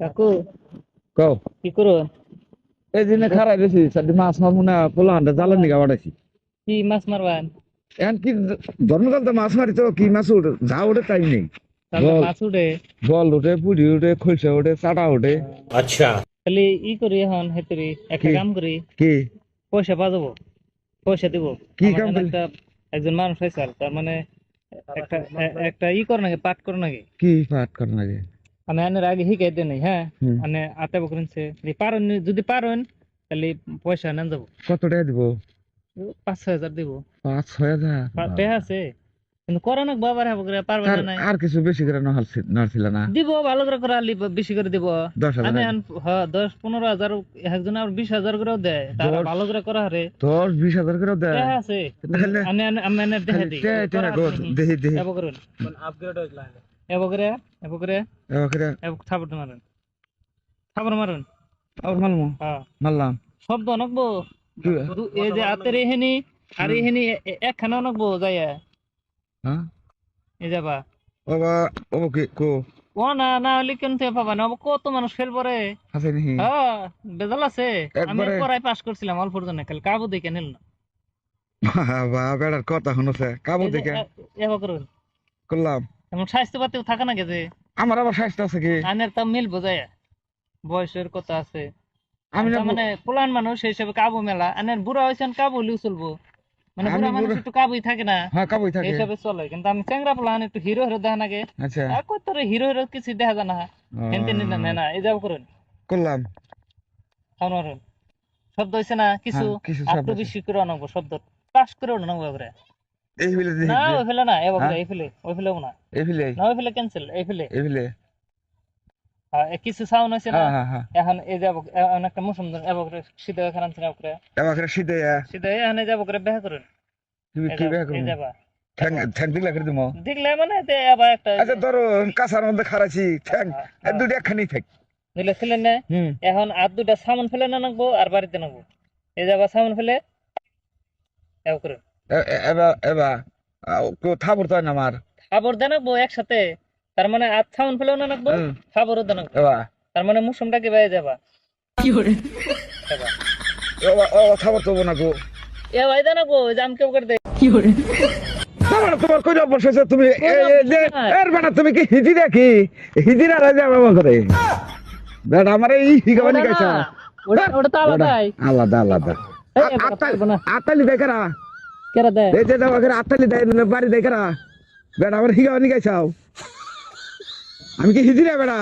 কাকু? কও। কি করো? এই দিনে খারাই দিছি সাদি মাছ মারবো না পোলা হান্ডা জালের নিগা বাড়াইছি কি মাছ মারবান? এখন কি ধর্মকাল তো মাছ মারি তো কি মাছ উঠে যা উঠে টাইম নেই। মাছ উঠে? বল উঠে পুড়ি উঠে খলসা উঠে চাটা উঠে। আচ্ছা। তাহলে ই করি এখন হেতুরি একটা কাম করি। কি? পয়সা পাবো পয়সা দিব। কি কাম করি? একজন মানুষ হয়েছে তার মানে একটা একটা ই কর নাকি পাঠ কর নাকি? কি পাঠ কর নাকি? আমি আনের আগে শিখাই দেন হ্যাঁ? হুম। মানে আতে বকরেনছে যদি পারেন যদি পারেন তাহলে পয়সা নেন যাব। কত টাকা দিব? পাঁচ ছয় হাজার দিব। পাঁচ ছয় হাজার? টাকা আছে। কিন্তু করে না বাবার হ্যাঁ করে পারবে না নাই। আর কিছু বেশি করে নাড়ছিল না? দিব ভালো করে করে আলি বেশি করে দিব। দশ হাজার আন- হ্যাঁ দশ পনেরো হাজার একজন আর বিশ হাজার করেও দেয়। তারা ভালো করে করা হারে। দশ বিশ হাজার করে দেয়? আছে। আমি আন- আমি দেখে দিই। টেহা টেহা গো, দেহি দেহি এব করুন এব করে এব করে। এবার করে। এব থাপড় মারুন। থাপড় মারুন। আবার মারমু হ্যাঁ। মারলাম। শব্দ নকবো কি? এই যে হাতের এহেনি আর এহেনি এ- এ- একখানা যাইয়া? হ্যাঁ। এই যাবা? বাবা ও কি ও না না হলে কেন থেকে পাবা না। কত মানুষ ফেল পরে আছে নাকি হ্যাঁ বেজাল আছে। আমি পড়াই পাস করছিলাম অল্পর জন্য খালি কাবু দেখে নিল না। বাবা বেড়ার কথা শুনছে। কাবু দেখে। এ- এবার করুন। করলাম। এমন স্বাস্থ্য পাতিও থাকে না গেছে আমার আবার স্বাস্থ্য আছে কি? আনের তা মিল বোঝায়। বয়সের কথা আছে। আমি মানে পুলান মানুষ সেই হিসাবে কাবু মেলা। আনের বুড়া হয়েছেন কাবু লিউ চলবো মানে বুড়া মানুষ একটু কাবুই থাকে না। হ্যাঁ কাবুই থাকে। হিসাবে চলে। কিন্তু আমি চ্যাংরা পোলান একটু হিরো হিরো দেখা নাগে আচ্ছা। আর কত হিরো হিরো কিছু দেখা যায় না। হেনতে নিলে না না। এই যাব করুন করলাম। শব্দ হয়েছে না? কিছু? হ্যাঁ, বেশি করে আনব শব্দ। পাস করে এবারে এই ফেলে না ওই ফেলে না হ্যাঁ? এই ফেলে ওই ফেলেও না। এই ফেলে না ওই ফেলে ক্যান্সেল এই ফেলে এই ফেলে কিছু সাউন্ড হয়েছে না? হ্যাঁ হ্যাঁ হ্যাঁ। এখন এই যাব এখন একটা মৌসুম এবার করে সিধা করে এবার করে সিধা এখন যাব করে বেহা করুন। তুমি কি এই করব যাবা ঠ্যাং ঠ্যাং দিলা করে দিমো? দেখলে মানে তে আবার একটা আচ্ছা ধরো কাঁচার মধ্যে খারাছি ঠ্যাং হ্যাঁ, দুটো একখানি থাক দিলে ছিলেন না এখন আর দুটা সামন ফেলে না নাকবো আর বাড়িতে নাকবো। এই যাবা সামন ফেলে এবার করুন। তো আমার। একসাথে? তার মানে আর না নাকবো তার মানে মৌসুমটা কি ও তো না এ ভাই করে তোমার কই হয়েছে তুমি। এর বেটা তুমি কি হিজি দেখি হিজির আর যাবে আমার করে বেটা আমার এই হিগাবানি ওটা- তো। আলাদা আলাদা। পারব আতালি দেখরা? কেরা দেয়? এই যে দেওয়া করে আতালি দেয় বাড়ি আমার হিগাবানি গাইছাও আমি কি হিজিরা বেটা